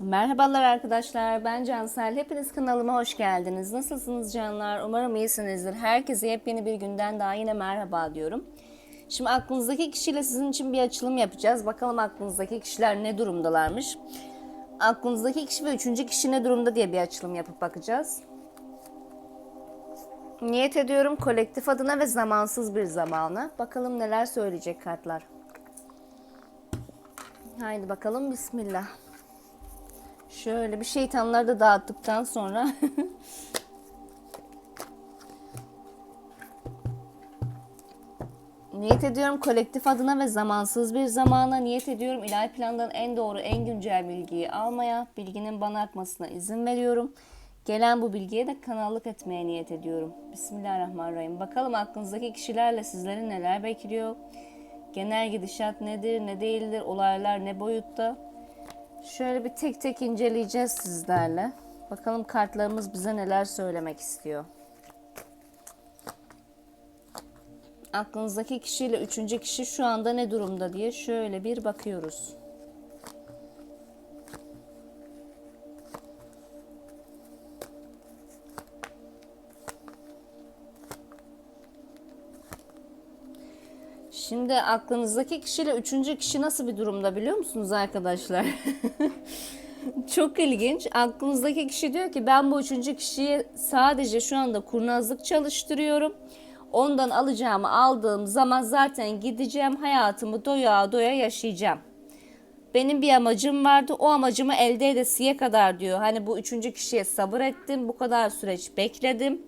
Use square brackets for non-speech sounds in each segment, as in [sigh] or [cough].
Merhabalar arkadaşlar, ben Cansel. Hepiniz kanalıma hoş geldiniz. Nasılsınız canlar? Umarım iyisinizdir. Herkese yepyeni bir günden daha yine merhaba diyorum. Şimdi aklınızdaki kişiyle sizin için bir açılım yapacağız. Bakalım aklınızdaki kişiler ne durumdalarmış. Aklınızdaki kişi ve üçüncü kişi ne durumda diye bir açılım yapıp bakacağız. Niyet ediyorum kolektif adına ve zamansız bir zamana. Bakalım neler söyleyecek kartlar. Haydi bakalım bismillah. Şöyle bir şeytanları da dağıttıktan sonra [laughs] Niyet ediyorum kolektif adına ve zamansız bir zamana niyet ediyorum ilahi plandan en doğru en güncel bilgiyi almaya, bilginin bana akmasına izin veriyorum. Gelen bu bilgiye de kanallık etmeye niyet ediyorum. Bismillahirrahmanirrahim. Bakalım aklınızdaki kişilerle sizleri neler bekliyor? Genel gidişat nedir, ne değildir, olaylar ne boyutta? Şöyle bir tek tek inceleyeceğiz sizlerle. Bakalım kartlarımız bize neler söylemek istiyor. Aklınızdaki kişiyle üçüncü kişi şu anda ne durumda diye şöyle bir bakıyoruz. Şimdi aklınızdaki kişiyle üçüncü kişi nasıl bir durumda biliyor musunuz arkadaşlar? [laughs] Çok ilginç. Aklınızdaki kişi diyor ki ben bu üçüncü kişiye sadece şu anda kurnazlık çalıştırıyorum. Ondan alacağımı aldığım zaman zaten gideceğim hayatımı doya doya yaşayacağım. Benim bir amacım vardı. O amacımı elde edesiye kadar diyor. Hani bu üçüncü kişiye sabır ettim. Bu kadar süreç bekledim.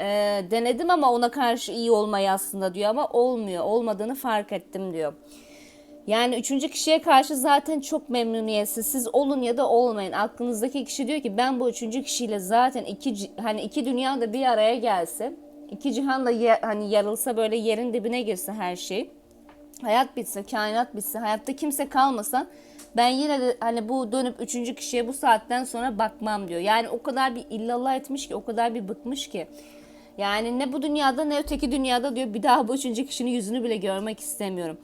Ee, denedim ama ona karşı iyi olmayı aslında diyor ama olmuyor. Olmadığını fark ettim diyor. Yani üçüncü kişiye karşı zaten çok memnuniyetsiz. Siz olun ya da olmayın. Aklınızdaki kişi diyor ki ben bu üçüncü kişiyle zaten iki hani iki dünya da bir araya gelse, iki cihan da ye- hani yarılsa böyle yerin dibine girse her şey. Hayat bitse, kainat bitse, hayatta kimse kalmasa ben yine de hani bu dönüp üçüncü kişiye bu saatten sonra bakmam diyor. Yani o kadar bir illallah etmiş ki, o kadar bir bıkmış ki. Yani ne bu dünyada ne öteki dünyada diyor bir daha bu üçüncü kişinin yüzünü bile görmek istemiyorum.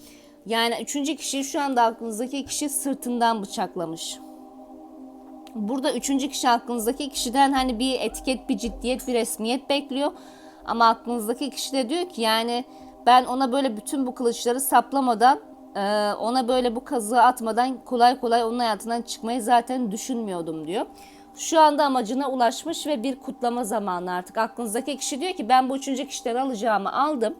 Yani üçüncü kişi şu anda aklınızdaki kişi sırtından bıçaklamış. Burada üçüncü kişi aklınızdaki kişiden hani bir etiket, bir ciddiyet, bir resmiyet bekliyor. Ama aklınızdaki kişi de diyor ki yani ben ona böyle bütün bu kılıçları saplamadan, e, ona böyle bu kazığı atmadan kolay kolay onun hayatından çıkmayı zaten düşünmüyordum diyor. Şu anda amacına ulaşmış ve bir kutlama zamanı artık. Aklınızdaki kişi diyor ki ben bu üçüncü kişiden alacağımı aldım.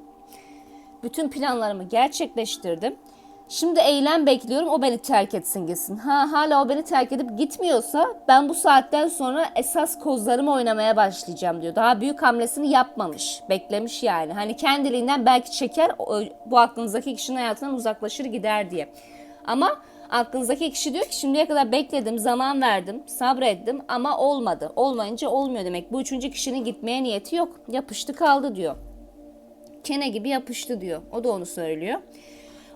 Bütün planlarımı gerçekleştirdim. Şimdi eylem bekliyorum o beni terk etsin gitsin. Ha hala o beni terk edip gitmiyorsa ben bu saatten sonra esas kozlarımı oynamaya başlayacağım diyor. Daha büyük hamlesini yapmamış. Beklemiş yani. Hani kendiliğinden belki çeker bu aklınızdaki kişinin hayatından uzaklaşır gider diye. Ama aklınızdaki kişi diyor ki şimdiye kadar bekledim, zaman verdim, sabrettim ama olmadı. Olmayınca olmuyor demek. Bu üçüncü kişinin gitmeye niyeti yok. Yapıştı kaldı diyor kene gibi yapıştı diyor. O da onu söylüyor.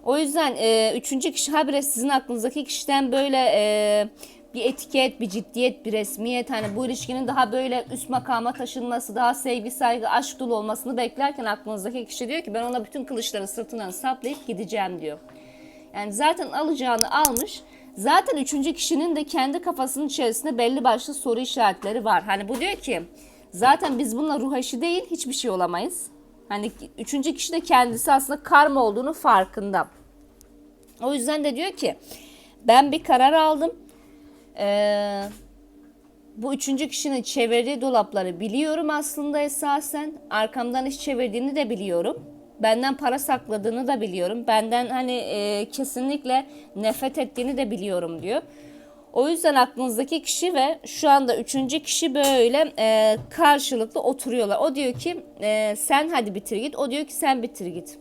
O yüzden e, üçüncü kişi habire sizin aklınızdaki kişiden böyle e, bir etiket, bir ciddiyet, bir resmiyet hani bu ilişkinin daha böyle üst makama taşınması, daha sevgi, saygı, aşk dolu olmasını beklerken aklınızdaki kişi diyor ki ben ona bütün kılıçları sırtından saplayıp gideceğim diyor. Yani zaten alacağını almış. Zaten üçüncü kişinin de kendi kafasının içerisinde belli başlı soru işaretleri var. Hani bu diyor ki zaten biz bununla ruh değil hiçbir şey olamayız. Hani üçüncü kişi de kendisi aslında karma olduğunu farkında. O yüzden de diyor ki ben bir karar aldım. Ee, bu üçüncü kişinin çevirdiği dolapları biliyorum aslında esasen. Arkamdan iş çevirdiğini de biliyorum. Benden para sakladığını da biliyorum. Benden hani e, kesinlikle nefret ettiğini de biliyorum diyor. O yüzden aklınızdaki kişi ve şu anda üçüncü kişi böyle e, karşılıklı oturuyorlar. O diyor ki e, sen hadi bitir git. O diyor ki sen bitir git.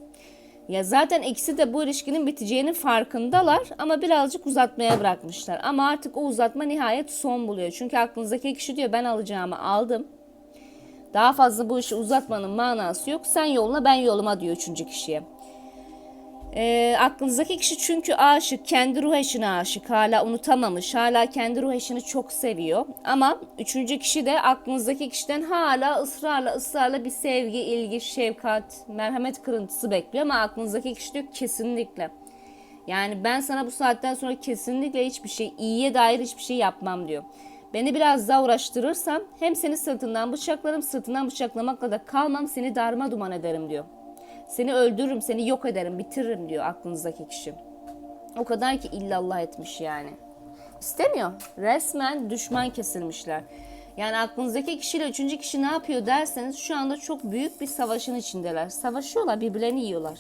Ya zaten ikisi de bu ilişkinin biteceğinin farkındalar ama birazcık uzatmaya bırakmışlar. Ama artık o uzatma nihayet son buluyor. Çünkü aklınızdaki kişi diyor ben alacağımı aldım. Daha fazla bu işi uzatmanın manası yok. Sen yoluna ben yoluma diyor üçüncü kişiye. E, aklınızdaki kişi çünkü aşık, kendi ruh eşine aşık, hala unutamamış, hala kendi ruh eşini çok seviyor. Ama üçüncü kişi de aklınızdaki kişiden hala ısrarla ısrarla bir sevgi, ilgi, şefkat, merhamet kırıntısı bekliyor. Ama aklınızdaki kişi diyor kesinlikle. Yani ben sana bu saatten sonra kesinlikle hiçbir şey, iyiye dair hiçbir şey yapmam diyor. Beni biraz daha uğraştırırsan hem seni sırtından bıçaklarım, sırtından bıçaklamakla da kalmam, seni darma duman ederim diyor. Seni öldürürüm, seni yok ederim, bitiririm diyor aklınızdaki kişi. O kadar ki illallah etmiş yani. İstemiyor. Resmen düşman kesilmişler. Yani aklınızdaki kişiyle üçüncü kişi ne yapıyor derseniz şu anda çok büyük bir savaşın içindeler. Savaşıyorlar, birbirlerini yiyorlar.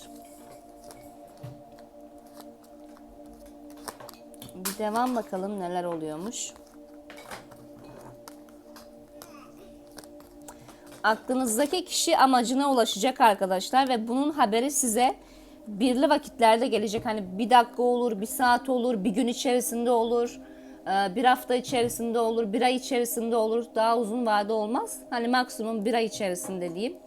Bir devam bakalım neler oluyormuş. Aklınızdaki kişi amacına ulaşacak arkadaşlar ve bunun haberi size birli vakitlerde gelecek. Hani bir dakika olur, bir saat olur, bir gün içerisinde olur, e, bir hafta içerisinde olur, bir ay içerisinde olur. Daha uzun vade olmaz. Hani maksimum bir ay içerisinde diyeyim.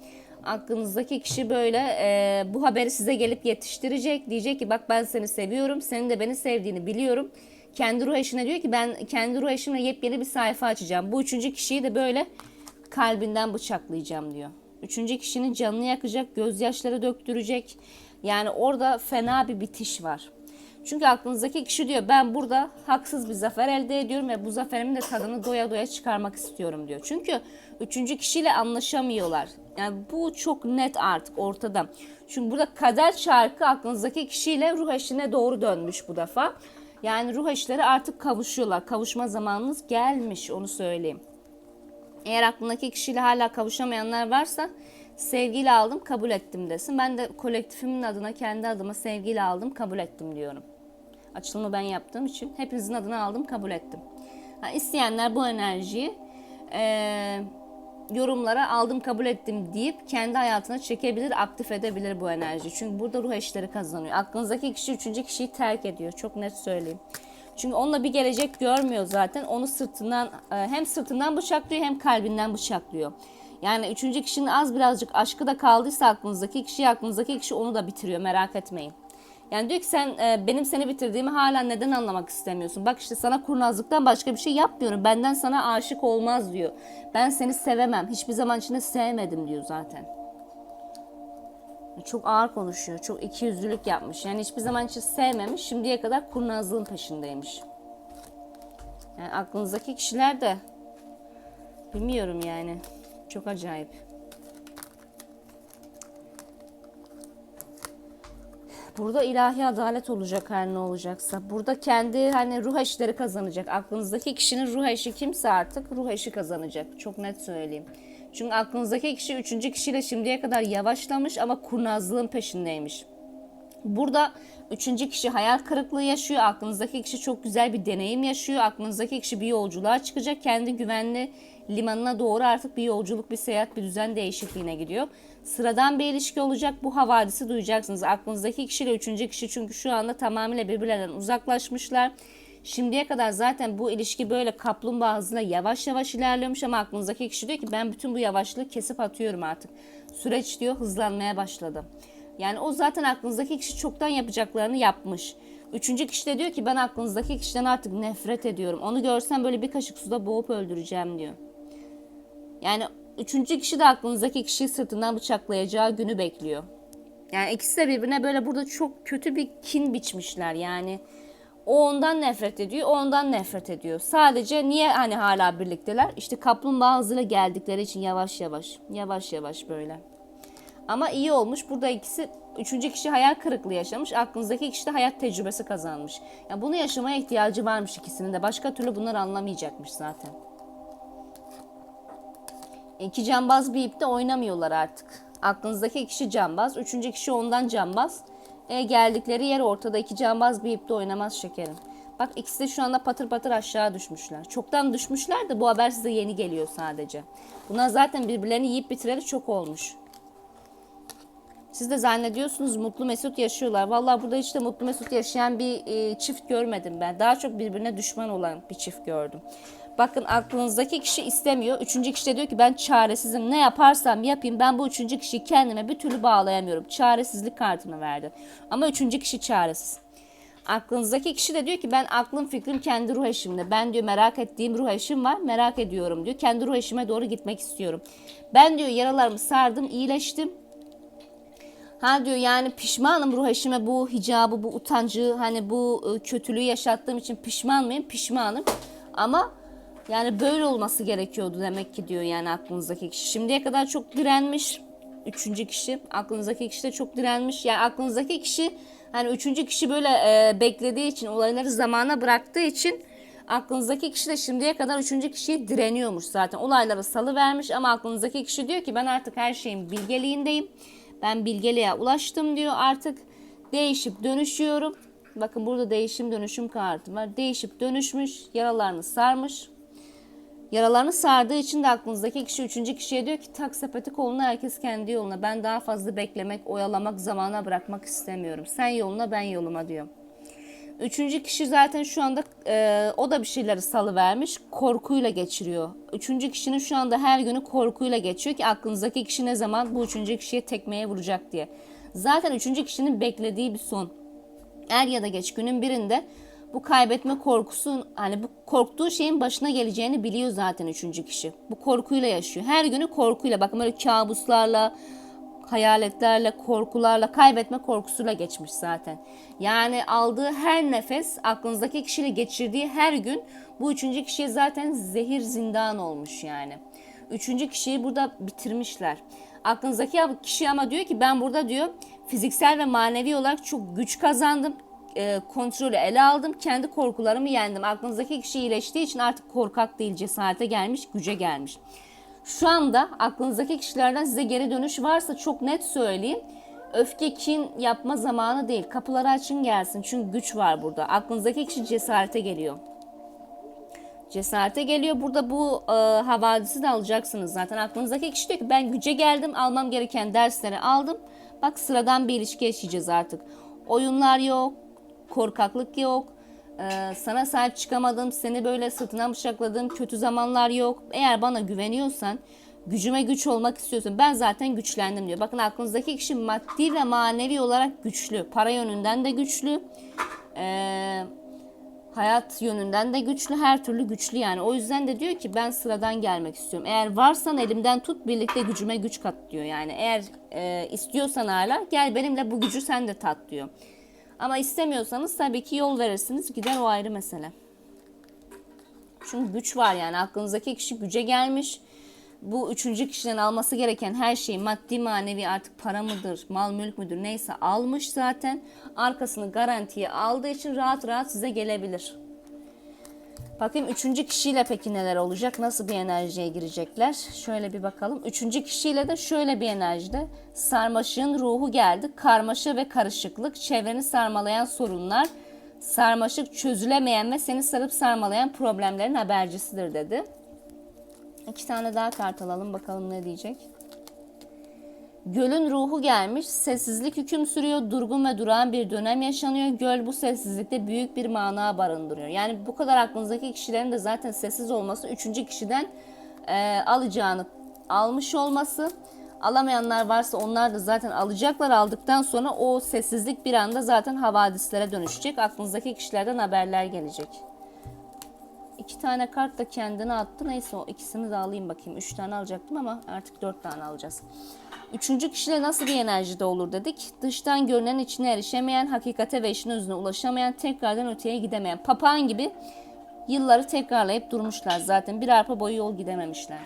Aklınızdaki kişi böyle e, bu haberi size gelip yetiştirecek. Diyecek ki bak ben seni seviyorum, senin de beni sevdiğini biliyorum. Kendi ruh eşine diyor ki ben kendi ruh eşimle yepyeni bir sayfa açacağım. Bu üçüncü kişiyi de böyle kalbinden bıçaklayacağım diyor. Üçüncü kişinin canını yakacak, gözyaşları döktürecek. Yani orada fena bir bitiş var. Çünkü aklınızdaki kişi diyor ben burada haksız bir zafer elde ediyorum ve bu zaferimin de tadını doya doya çıkarmak istiyorum diyor. Çünkü üçüncü kişiyle anlaşamıyorlar. Yani bu çok net artık ortada. Çünkü burada kader çarkı aklınızdaki kişiyle ruh eşine doğru dönmüş bu defa. Yani ruh eşleri artık kavuşuyorlar. Kavuşma zamanınız gelmiş onu söyleyeyim. Eğer aklındaki kişiyle hala kavuşamayanlar varsa sevgiyle aldım kabul ettim desin. Ben de kolektifimin adına kendi adıma sevgiyle aldım kabul ettim diyorum. Açılımı ben yaptığım için hepinizin adına aldım kabul ettim. Ha, isteyenler bu enerjiyi eee, yorumlara aldım kabul ettim deyip kendi hayatına çekebilir, aktif edebilir bu enerji. Çünkü burada ruh eşleri kazanıyor. Aklınızdaki kişi üçüncü kişiyi terk ediyor. Çok net söyleyeyim. Çünkü onunla bir gelecek görmüyor zaten. Onu sırtından e, hem sırtından bıçaklıyor hem kalbinden bıçaklıyor. Yani üçüncü kişinin az birazcık aşkı da kaldıysa aklınızdaki kişi, aklınızdaki kişi onu da bitiriyor. Merak etmeyin. Yani diyor ki sen e, benim seni bitirdiğimi hala neden anlamak istemiyorsun? Bak işte sana kurnazlıktan başka bir şey yapmıyorum. Benden sana aşık olmaz diyor. Ben seni sevemem. Hiçbir zaman içinde sevmedim diyor zaten. Çok ağır konuşuyor. Çok ikiyüzlülük yapmış. Yani hiçbir zaman hiç sevmemiş. Şimdiye kadar kurnazlığın peşindeymiş. Yani aklınızdaki kişiler de bilmiyorum yani. Çok acayip. Burada ilahi adalet olacak her ne olacaksa. Burada kendi hani ruh eşleri kazanacak. Aklınızdaki kişinin ruh eşi kimse artık ruh eşi kazanacak. Çok net söyleyeyim. Çünkü aklınızdaki kişi üçüncü kişiyle şimdiye kadar yavaşlamış ama kurnazlığın peşindeymiş. Burada üçüncü kişi hayal kırıklığı yaşıyor. Aklınızdaki kişi çok güzel bir deneyim yaşıyor. Aklınızdaki kişi bir yolculuğa çıkacak. Kendi güvenli limanına doğru artık bir yolculuk, bir seyahat, bir düzen değişikliğine gidiyor. Sıradan bir ilişki olacak. Bu havadisi duyacaksınız. Aklınızdaki kişiyle üçüncü kişi çünkü şu anda tamamıyla birbirlerinden uzaklaşmışlar. Şimdiye kadar zaten bu ilişki böyle kaplumbağa hızıyla yavaş yavaş ilerliyormuş ama aklınızdaki kişi diyor ki ben bütün bu yavaşlığı kesip atıyorum artık. Süreç diyor hızlanmaya başladı. Yani o zaten aklınızdaki kişi çoktan yapacaklarını yapmış. Üçüncü kişi de diyor ki ben aklınızdaki kişiden artık nefret ediyorum. Onu görsem böyle bir kaşık suda boğup öldüreceğim diyor. Yani üçüncü kişi de aklınızdaki kişiyi sırtından bıçaklayacağı günü bekliyor. Yani ikisi de birbirine böyle burada çok kötü bir kin biçmişler yani. O ondan nefret ediyor, o ondan nefret ediyor. Sadece niye hani hala birlikteler? İşte kaplumbağa hızıyla geldikleri için yavaş yavaş, yavaş yavaş böyle. Ama iyi olmuş. Burada ikisi, üçüncü kişi hayal kırıklığı yaşamış. Aklınızdaki kişi de hayat tecrübesi kazanmış. Yani bunu yaşamaya ihtiyacı varmış ikisinin de. Başka türlü bunları anlamayacakmış zaten. İki cambaz bir ipte oynamıyorlar artık. Aklınızdaki kişi cambaz, üçüncü kişi ondan cambaz. E, geldikleri yer ortada iki cambaz bir ipte oynamaz şekerim. Bak ikisi de şu anda patır patır aşağı düşmüşler. Çoktan düşmüşler de bu haber size yeni geliyor sadece. Bunlar zaten birbirlerini yiyip bitireli çok olmuş. Siz de zannediyorsunuz mutlu mesut yaşıyorlar. Vallahi burada hiç de mutlu mesut yaşayan bir e, çift görmedim ben. Daha çok birbirine düşman olan bir çift gördüm. Bakın aklınızdaki kişi istemiyor. Üçüncü kişi de diyor ki ben çaresizim. Ne yaparsam yapayım ben bu üçüncü kişiyi kendime bir türlü bağlayamıyorum. Çaresizlik kartını verdi. Ama üçüncü kişi çaresiz. Aklınızdaki kişi de diyor ki ben aklım fikrim kendi ruh eşimde. Ben diyor merak ettiğim ruh eşim var merak ediyorum diyor. Kendi ruh eşime doğru gitmek istiyorum. Ben diyor yaralarımı sardım iyileştim. Ha diyor yani pişmanım ruh eşime bu hicabı, bu utancı, hani bu e, kötülüğü yaşattığım için pişman mıyım? Pişmanım. Ama yani böyle olması gerekiyordu demek ki diyor yani aklınızdaki kişi. Şimdiye kadar çok direnmiş. Üçüncü kişi. Aklınızdaki kişi de çok direnmiş. Yani aklınızdaki kişi hani üçüncü kişi böyle e, beklediği için, olayları zamana bıraktığı için aklınızdaki kişi de şimdiye kadar üçüncü kişiye direniyormuş zaten. Olayları salı vermiş ama aklınızdaki kişi diyor ki ben artık her şeyin bilgeliğindeyim. Ben bilgeliğe ulaştım diyor. Artık değişip dönüşüyorum. Bakın burada değişim dönüşüm kartı var. Değişip dönüşmüş, yaralarını sarmış. Yaralarını sardığı için de aklınızdaki kişi üçüncü kişiye diyor ki tak sepeti koluna herkes kendi yoluna. Ben daha fazla beklemek, oyalamak, zamana bırakmak istemiyorum. Sen yoluna ben yoluma diyor. Üçüncü kişi zaten şu anda e, o da bir şeyleri salıvermiş. Korkuyla geçiriyor. Üçüncü kişinin şu anda her günü korkuyla geçiyor ki aklınızdaki kişi ne zaman bu üçüncü kişiye tekmeye vuracak diye. Zaten üçüncü kişinin beklediği bir son. Er ya da geç günün birinde bu kaybetme korkusu hani bu korktuğu şeyin başına geleceğini biliyor zaten üçüncü kişi. Bu korkuyla yaşıyor. Her günü korkuyla bakın böyle kabuslarla, hayaletlerle, korkularla, kaybetme korkusuyla geçmiş zaten. Yani aldığı her nefes, aklınızdaki kişiyle geçirdiği her gün bu üçüncü kişiye zaten zehir zindan olmuş yani. Üçüncü kişiyi burada bitirmişler. Aklınızdaki kişi ama diyor ki ben burada diyor fiziksel ve manevi olarak çok güç kazandım. E, kontrolü ele aldım. Kendi korkularımı yendim. Aklınızdaki kişi iyileştiği için artık korkak değil, cesarete gelmiş, güce gelmiş. Şu anda aklınızdaki kişilerden size geri dönüş varsa çok net söyleyeyim. Öfke, kin yapma zamanı değil. Kapıları açın gelsin. Çünkü güç var burada. Aklınızdaki kişi cesarete geliyor. Cesarete geliyor. Burada bu e, havadisi de alacaksınız zaten. Aklınızdaki kişi diyor ki ben güce geldim. Almam gereken dersleri aldım. Bak sıradan bir ilişki yaşayacağız artık. Oyunlar yok. Korkaklık yok. Ee, sana sahip çıkamadım, seni böyle sırtına bıçakladım, kötü zamanlar yok. Eğer bana güveniyorsan, gücüme güç olmak istiyorsun. Ben zaten güçlendim diyor. Bakın aklınızdaki kişi maddi ve manevi olarak güçlü. Para yönünden de güçlü. Ee, hayat yönünden de güçlü. Her türlü güçlü yani. O yüzden de diyor ki ben sıradan gelmek istiyorum. Eğer varsan elimden tut birlikte gücüme güç kat diyor. Yani eğer e, istiyorsan hala gel benimle bu gücü sen de tat diyor. Ama istemiyorsanız tabii ki yol verirsiniz. Gider o ayrı mesele. Çünkü güç var yani aklınızdaki kişi güce gelmiş. Bu üçüncü kişiden alması gereken her şeyi maddi manevi artık para mıdır, mal mülk müdür neyse almış zaten. Arkasını garantiye aldığı için rahat rahat size gelebilir. Bakayım üçüncü kişiyle peki neler olacak? Nasıl bir enerjiye girecekler? Şöyle bir bakalım. Üçüncü kişiyle de şöyle bir enerjide. Sarmaşığın ruhu geldi. Karmaşa ve karışıklık, çevreni sarmalayan sorunlar, sarmaşık çözülemeyen ve seni sarıp sarmalayan problemlerin habercisidir dedi. İki tane daha kart alalım bakalım ne diyecek. Gölün ruhu gelmiş, sessizlik hüküm sürüyor, durgun ve durağan bir dönem yaşanıyor. Göl bu sessizlikte büyük bir mana barındırıyor. Yani bu kadar aklınızdaki kişilerin de zaten sessiz olması, üçüncü kişiden e, alacağını almış olması. Alamayanlar varsa onlar da zaten alacaklar aldıktan sonra o sessizlik bir anda zaten havadislere dönüşecek. Aklınızdaki kişilerden haberler gelecek. İki tane kart da kendine attı. Neyse o ikisini de alayım bakayım. Üç tane alacaktım ama artık dört tane alacağız. Üçüncü kişiyle nasıl bir enerjide olur dedik. Dıştan görünen içine erişemeyen, hakikate ve işin özüne ulaşamayan, tekrardan öteye gidemeyen. Papağan gibi yılları tekrarlayıp durmuşlar zaten. Bir arpa boyu yol gidememişler.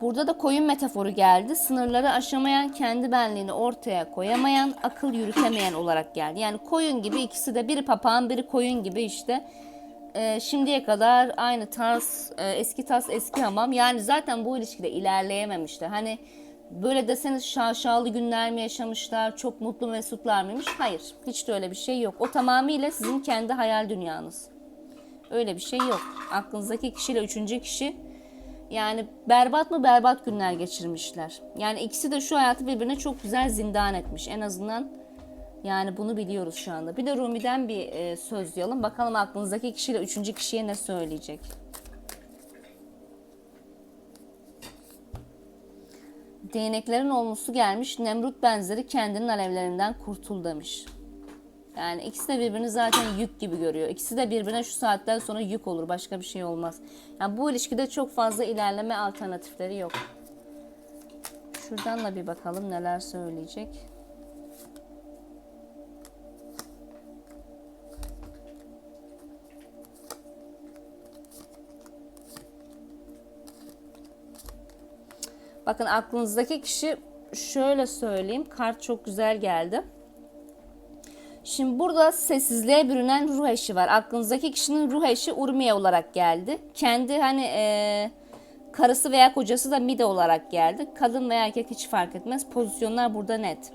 Burada da koyun metaforu geldi. Sınırları aşamayan, kendi benliğini ortaya koyamayan, akıl yürütemeyen olarak geldi. Yani koyun gibi ikisi de biri papağan, biri koyun gibi işte e, şimdiye kadar aynı tarz, e, eski tas, eski hamam. Yani zaten bu ilişkide ilerleyememişler. Hani böyle deseniz şaşalı günler mi yaşamışlar, çok mutlu mesutlar mıymış? Hayır, hiç de öyle bir şey yok. O tamamıyla sizin kendi hayal dünyanız. Öyle bir şey yok. Aklınızdaki kişiyle üçüncü kişi yani berbat mı berbat günler geçirmişler. Yani ikisi de şu hayatı birbirine çok güzel zindan etmiş. En azından yani bunu biliyoruz şu anda. Bir de Rumi'den bir e, söz duyalım. Bakalım aklınızdaki kişiyle üçüncü kişiye ne söyleyecek. Değneklerin olmusu gelmiş. Nemrut benzeri kendinin alevlerinden kurtul demiş. Yani ikisi de birbirini zaten yük gibi görüyor. İkisi de birbirine şu saatten sonra yük olur. Başka bir şey olmaz. Yani bu ilişkide çok fazla ilerleme alternatifleri yok. Şuradan da bir bakalım neler söyleyecek. Bakın aklınızdaki kişi şöyle söyleyeyim. Kart çok güzel geldi. Şimdi burada sessizliğe bürünen ruh eşi var. Aklınızdaki kişinin ruh eşi Urmiye olarak geldi. Kendi hani e, karısı veya kocası da Mide olarak geldi. Kadın veya erkek hiç fark etmez. Pozisyonlar burada net.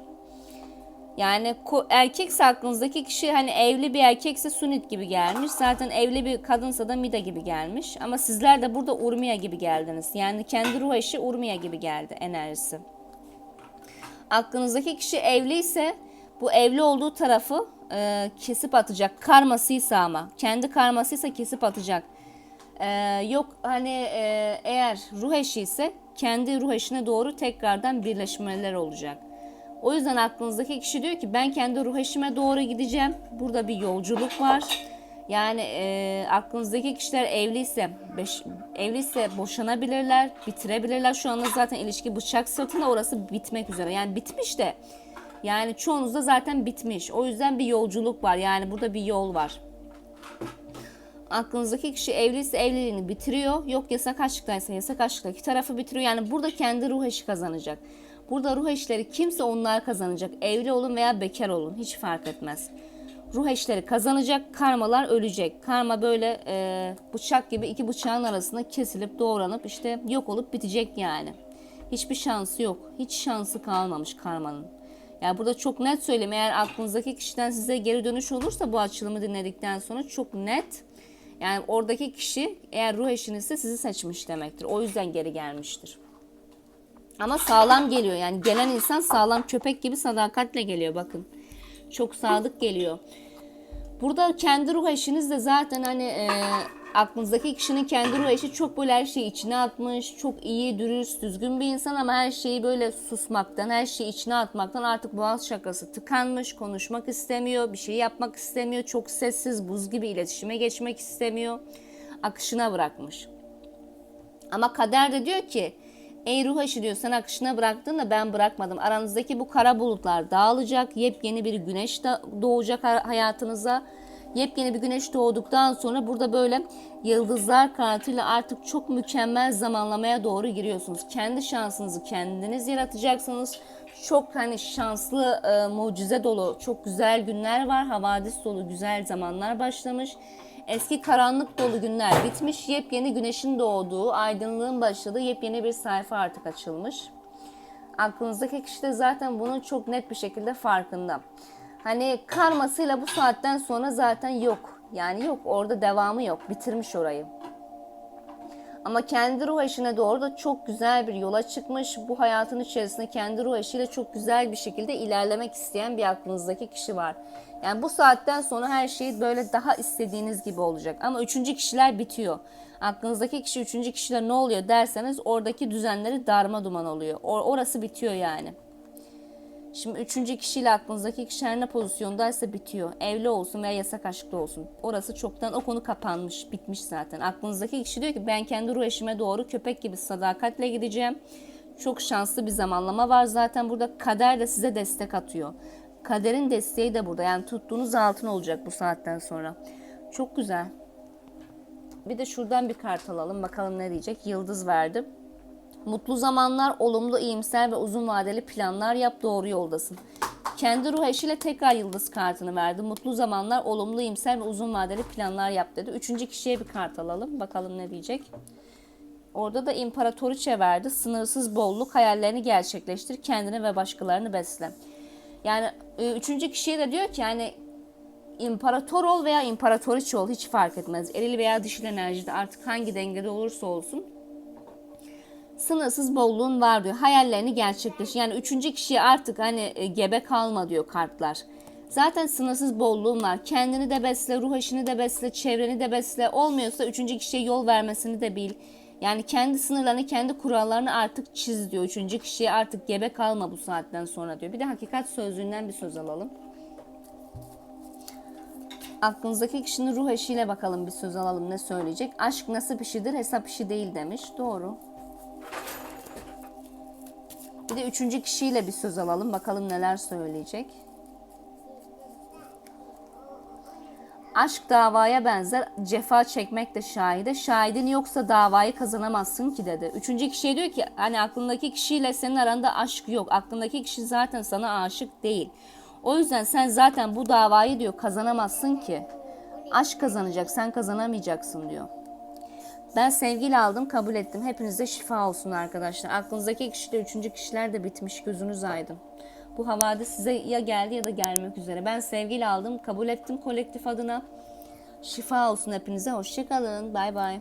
Yani erkekse aklınızdaki kişi hani evli bir erkekse Sunit gibi gelmiş. Zaten evli bir kadınsa da Mida gibi gelmiş. Ama sizler de burada Urmiye gibi geldiniz. Yani kendi ruh eşi Urmiye gibi geldi enerjisi. Aklınızdaki kişi evliyse bu evli olduğu tarafı e, kesip atacak. Karmasıysa ama. Kendi karmasıysa kesip atacak. E, yok hani e, eğer ruh eşi ise kendi ruh eşine doğru tekrardan birleşmeler olacak. O yüzden aklınızdaki kişi diyor ki ben kendi ruh eşime doğru gideceğim. Burada bir yolculuk var. Yani e, aklınızdaki kişiler evliyse, beş, evliyse boşanabilirler, bitirebilirler. Şu anda zaten ilişki bıçak sırtında orası bitmek üzere. Yani bitmiş de yani çoğunuzda zaten bitmiş. O yüzden bir yolculuk var. Yani burada bir yol var. Aklınızdaki kişi evliyse evliliğini bitiriyor. Yok yasak aşktaysa yasak aşkta iki tarafı bitiriyor. Yani burada kendi ruh eşi kazanacak. Burada ruh eşleri kimse onlar kazanacak. Evli olun veya bekar olun hiç fark etmez. Ruh eşleri kazanacak, karmalar ölecek. Karma böyle e, bıçak gibi iki bıçağın arasında kesilip doğranıp işte yok olup bitecek yani. Hiçbir şansı yok. Hiç şansı kalmamış karmanın. Yani burada çok net söyleyeyim. Eğer aklınızdaki kişiden size geri dönüş olursa bu açılımı dinledikten sonra çok net. Yani oradaki kişi eğer ruh eşinizse sizi seçmiş demektir. O yüzden geri gelmiştir. Ama sağlam geliyor. Yani gelen insan sağlam köpek gibi sadakatle geliyor bakın. Çok sadık geliyor. Burada kendi ruh eşiniz de zaten hani e, aklınızdaki kişinin kendi ruh eşi çok böyle her şeyi içine atmış. Çok iyi, dürüst, düzgün bir insan ama her şeyi böyle susmaktan, her şeyi içine atmaktan artık boğaz şakası tıkanmış. Konuşmak istemiyor, bir şey yapmak istemiyor. Çok sessiz, buz gibi iletişime geçmek istemiyor. Akışına bırakmış. Ama kader de diyor ki Ey ruh eşi diyor sen akışına bıraktın da ben bırakmadım. Aranızdaki bu kara bulutlar dağılacak. Yepyeni bir güneş doğacak hayatınıza. Yepyeni bir güneş doğduktan sonra burada böyle yıldızlar kartıyla artık çok mükemmel zamanlamaya doğru giriyorsunuz. Kendi şansınızı kendiniz yaratacaksınız. Çok hani şanslı, e, mucize dolu, çok güzel günler var. Havadis dolu güzel zamanlar başlamış. Eski karanlık dolu günler bitmiş, yepyeni güneşin doğduğu, aydınlığın başladığı yepyeni bir sayfa artık açılmış. Aklınızdaki kişi de zaten bunun çok net bir şekilde farkında. Hani karmasıyla bu saatten sonra zaten yok. Yani yok, orada devamı yok. Bitirmiş orayı. Ama kendi ruh eşine doğru da çok güzel bir yola çıkmış. Bu hayatın içerisinde kendi ruh eşiyle çok güzel bir şekilde ilerlemek isteyen bir aklınızdaki kişi var. Yani bu saatten sonra her şey böyle daha istediğiniz gibi olacak. Ama üçüncü kişiler bitiyor. Aklınızdaki kişi üçüncü kişiler ne oluyor derseniz oradaki düzenleri darma duman oluyor. Or orası bitiyor yani. Şimdi üçüncü kişiyle aklınızdaki kişi her ne pozisyondaysa bitiyor. Evli olsun veya yasak aşkta olsun. Orası çoktan o konu kapanmış, bitmiş zaten. Aklınızdaki kişi diyor ki ben kendi ruh eşime doğru köpek gibi sadakatle gideceğim. Çok şanslı bir zamanlama var zaten burada. Kader de size destek atıyor. Kaderin desteği de burada. Yani tuttuğunuz altın olacak bu saatten sonra. Çok güzel. Bir de şuradan bir kart alalım. Bakalım ne diyecek. Yıldız verdim. Mutlu zamanlar, olumlu, iyimser ve uzun vadeli planlar yap, doğru yoldasın. Kendi ruh eşiyle tekrar yıldız kartını verdi. Mutlu zamanlar, olumlu, iyimser ve uzun vadeli planlar yap dedi. Üçüncü kişiye bir kart alalım. Bakalım ne diyecek. Orada da imparatoriçe verdi. Sınırsız bolluk, hayallerini gerçekleştir, kendini ve başkalarını besle. Yani e, üçüncü kişiye de diyor ki yani imparator ol veya imparatoriçe ol hiç fark etmez. Eril veya dişil enerjide artık hangi dengede olursa olsun sınırsız bolluğun var diyor. Hayallerini gerçekleş. Yani üçüncü kişiye artık hani e, gebe kalma diyor kartlar. Zaten sınırsız bolluğun var. Kendini de besle, ruh eşini de besle, çevreni de besle. Olmuyorsa üçüncü kişiye yol vermesini de bil. Yani kendi sınırlarını, kendi kurallarını artık çiz diyor. Üçüncü kişiye artık gebe kalma bu saatten sonra diyor. Bir de hakikat sözlüğünden bir söz alalım. Aklınızdaki kişinin ruh eşiyle bakalım bir söz alalım ne söyleyecek. Aşk nasıl bir şeydir hesap işi değil demiş. Doğru. Bir de üçüncü kişiyle bir söz alalım. Bakalım neler söyleyecek. Aşk davaya benzer, cefa çekmek de şahide. Şahidin yoksa davayı kazanamazsın ki dedi. Üçüncü kişiye diyor ki hani aklındaki kişiyle senin aranda aşk yok. Aklındaki kişi zaten sana aşık değil. O yüzden sen zaten bu davayı diyor kazanamazsın ki. Aşk kazanacak, sen kazanamayacaksın diyor. Ben sevgiyle aldım, kabul ettim. Hepinize şifa olsun arkadaşlar. Aklınızdaki kişiyle üçüncü kişiler de bitmiş. Gözünüz aydın. Bu havada size ya geldi ya da gelmek üzere. Ben sevgiyle aldım, kabul ettim kolektif adına. Şifa olsun hepinize. Hoşçakalın. Bay bay.